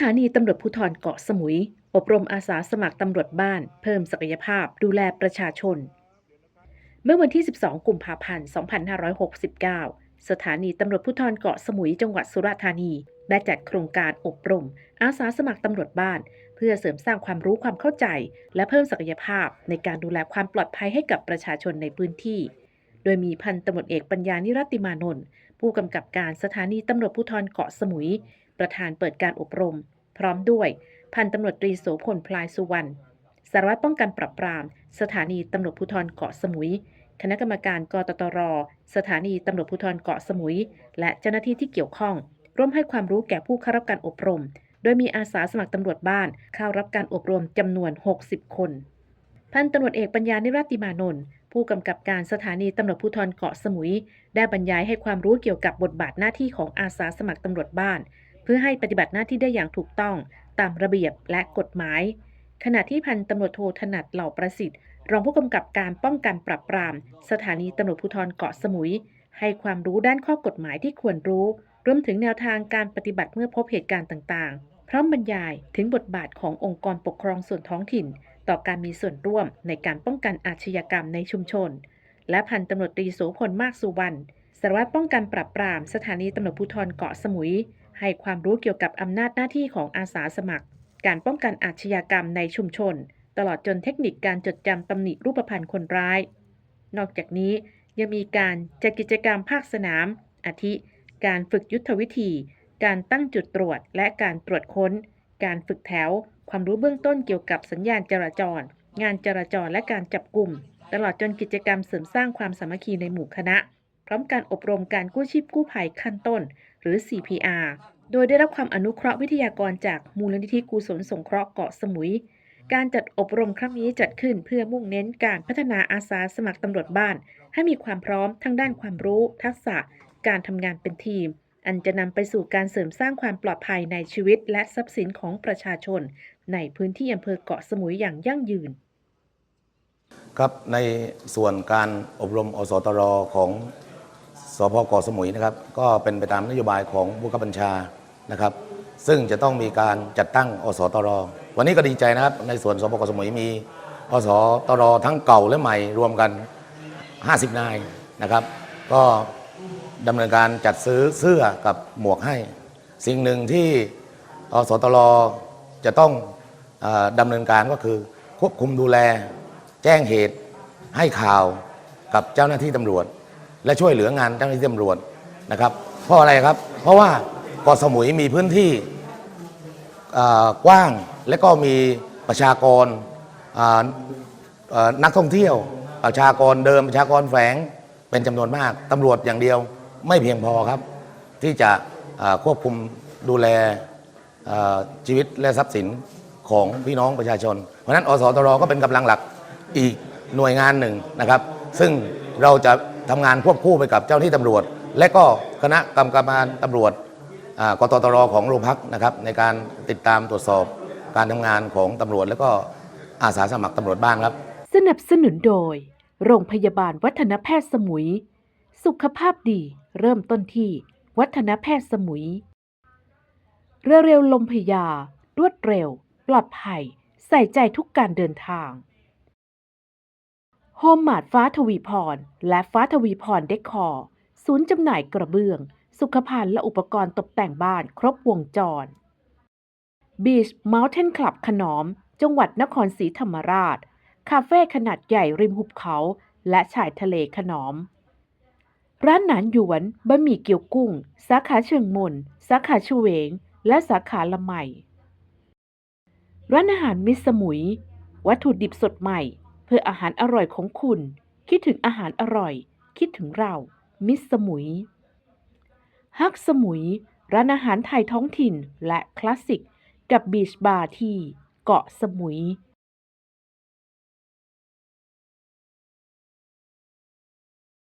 ถานีตำรวจภูธรเกาะสมุย อบรมอาสาสมัครตำรวจบ้าน เพิ่มศักยภาพดูแลประชาชน เมื่อวันที่ 12 กุมภาพันธ์ 2569 สถานีตำรวจภูธรเกาะสมุยจังหวัดสุราษฎร์ธานี ได้จัดโครงการอบรม อาสาสมัครตำรวจบ้าน เพื่อเสริมสร้างความรู้ความเข้าใจ และเพิ่มศักยภาพในการดูแลความปลอดภัยให้กับประชาชนในพื้นที่ โดยมีพันตำรวจเอกปัญญานิรติมานนท์ผู้กำกับการสถานีตำรวจภูธรเกาะสมุย ประธานเปิดการอบรม พร้อมด้วยพันตำรวจตรีโสพลพลายสุวรรณสารวัตรป้องกันปราบปราม สถานีตำรวจภูธรเกาะสมุย คณะกรรมการกตตร สถานีตำรวจภูธรเกาะสมุย และเจ้าหน้าที่ที่เกี่ยวข้อง ร่วมให้ความรู้แก่ผู้เข้ารับการอบรม โดยมีอาสาสมัครตำรวจบ้านเข้ารับการอบรมจำนวน 60 คน พันตำรวจเอกปัญญานิรติมานนท์ผู้กำกับการสถานีตำรวจภูธรเกาะสมุย ได้บรรยายให้ความรู้เกี่ยวกับบทบาทหน้าที่ของอาสาสมัครตำรวจบ้าน พื่อให้ปฏิบัติหน้าที่ได้อย่างถูกต้องตามระเบียบและกฎหมาย ขณะที่พันตำรวจโทถนัดเหล่าประสิทธิ์ รองผู้กำกับการป้องกันปราบปราม สถานีตำรวจภูธรเกาะสมุย ให้ความรู้ด้านข้อกฎหมายที่ควรรู้ รวมถึงแนวทางการปฏิบัติเมื่อพบเหตุการณ์ต่างๆ พร้อมบรรยายถึงบทบาทขององค์กรปกครองส่วนท้องถิ่น ต่อการมีส่วนร่วมในการป้องกันอาชญากรรมในชุมชน และพันตำรวจตรีโสพลมากสุวรรณสารวัตรป้องกันปราบปรามสถานีตำรวจภูธรเกาะสมุย ให้ความรู้เกี่ยวกับอำนาจหน้าที่ของอาสาสมัคร การป้องกันอาชญากรรมในชุมชน ตลอดจนเทคนิคการจดจำตำหนิรูปพรรณคนร้าย นอกจากนี้ยังมีการจัดกิจกรรมภาคสนาม อาทิ การฝึกยุทธวิธี การตั้งจุดตรวจ และการตรวจค้น การฝึกแถว ความรู้เบื้องต้นเกี่ยวกับสัญญาณจราจร งานจราจรและการจับกลุ่ม ตลอดจนกิจกรรมเสริมสร้างความสามัคคีในหมู่คณะ พร้อมการอบรมการกู้ชีพกู้ภัยขั้นต้น หรือ CPR โดยได้รับความอนุเคราะห์วิทยากรจากมูลนิธิกุศลสงเคราะห์เกาะสมุย การจัดอบรมครั้งนี้จัดขึ้นเพื่อมุ่งเน้นการพัฒนาอาสาสมัครตำรวจบ้าน ให้มีความพร้อมทั้งด้านความรู้ ทักษะ การทำงานเป็นทีม อันจะนำไปสู่การเสริมสร้างความปลอดภัยในชีวิต และทรัพย์สินของประชาชน ในพื้นที่อำเภอเกาะสมุยอย่างยั่งยืน ครับในส่วนการอบรมอสตรของ สพเกาะสมุยนะครับ ก็เป็นไปตามนโยบายของผู้กับบัญชานะครับ ซึ่งจะต้องมีการจัดตั้งอสตร วันนี้ก็ดีใจนะครับ ในส่วนสพเกาะสมุยมีอสตรทั้งเก่าและใหม่รวมกัน 50 นายนะครับ ก็ดำเนินการจัดซื้อเสื้อกับหมวกให้ สิ่งหนึ่งที่อสตรจะต้องออดำเนินการก็คือ ควบคุมดูแล แจ้งเหตุให้ข่าวกับเจ้าหน้าที่ตำรวจ และช่วยเหลืองานเจ้าหน้าที่ตำรวจนะครับ เพราะอะไรครับ เพราะว่าเกาะสมุยมีพื้นที่กว้างและก็มีประชากรนักท่องเที่ยว ประชากรเดิมประชากรแฝงเป็นจำนวนมากตำรวจอย่างเดียวไม่เพียงพอครับ ที่จะควบคุมดูแลชีวิตและทรัพย์สินของพี่น้องประชาชน เพราะฉะนั้นอสตรก็เป็นกำลังหลักอีกหน่วยงานหนึ่งนะครับ ซึ่งเราจะ ทำงานควบคู่ไปกับเจ้าหน้าที่ตำรวจ และก็คณะกรรมการตำรวจกตตรของโรงพักนะครับในการติดตามตรวจสอบการทำงานของตำรวจ และก็อาสาสมัครตำรวจบ้านครับ สนับสนุนโดย โรงพยาบาลวัฒนแพทย์สมุย สุขภาพดีเริ่มต้นที่วัฒนแพทย์สมุย เรือเร็วลมพยารวดเร็ว ปลอดภัย ใส่ใจทุกการเดินทาง โฮมมาดฟ้าทวีพร และฟ้าทวีพรเดคอร์ศูนย์จำหน่ายกระเบื้อง สุขภัณฑ์และอุปกรณ์ตกแต่งบ้านครบวงจร Beach Mountain Club ขนอม จังหวัดนครศรีธรรมราช คาเฟ่ขนาดใหญ่ริมหุบเขา และชายทะเลขนอม ร้านหนานหยวนบะหมี่เกี๊ยวกุ้ง สาขาเชิงมนสาขาชเวง และสาขาละไมร้านอาหารมิสมุย วัตถุดิบสดใหม่ เพื่ออาหารอร่อยของคุณ คิดถึงอาหารอร่อย คิดถึงเรา มิสสมุย ฮักสมุย ร้านอาหารไทยท้องถิ่นและคลาสสิก กับบีชบาร์ที่เกาะสมุย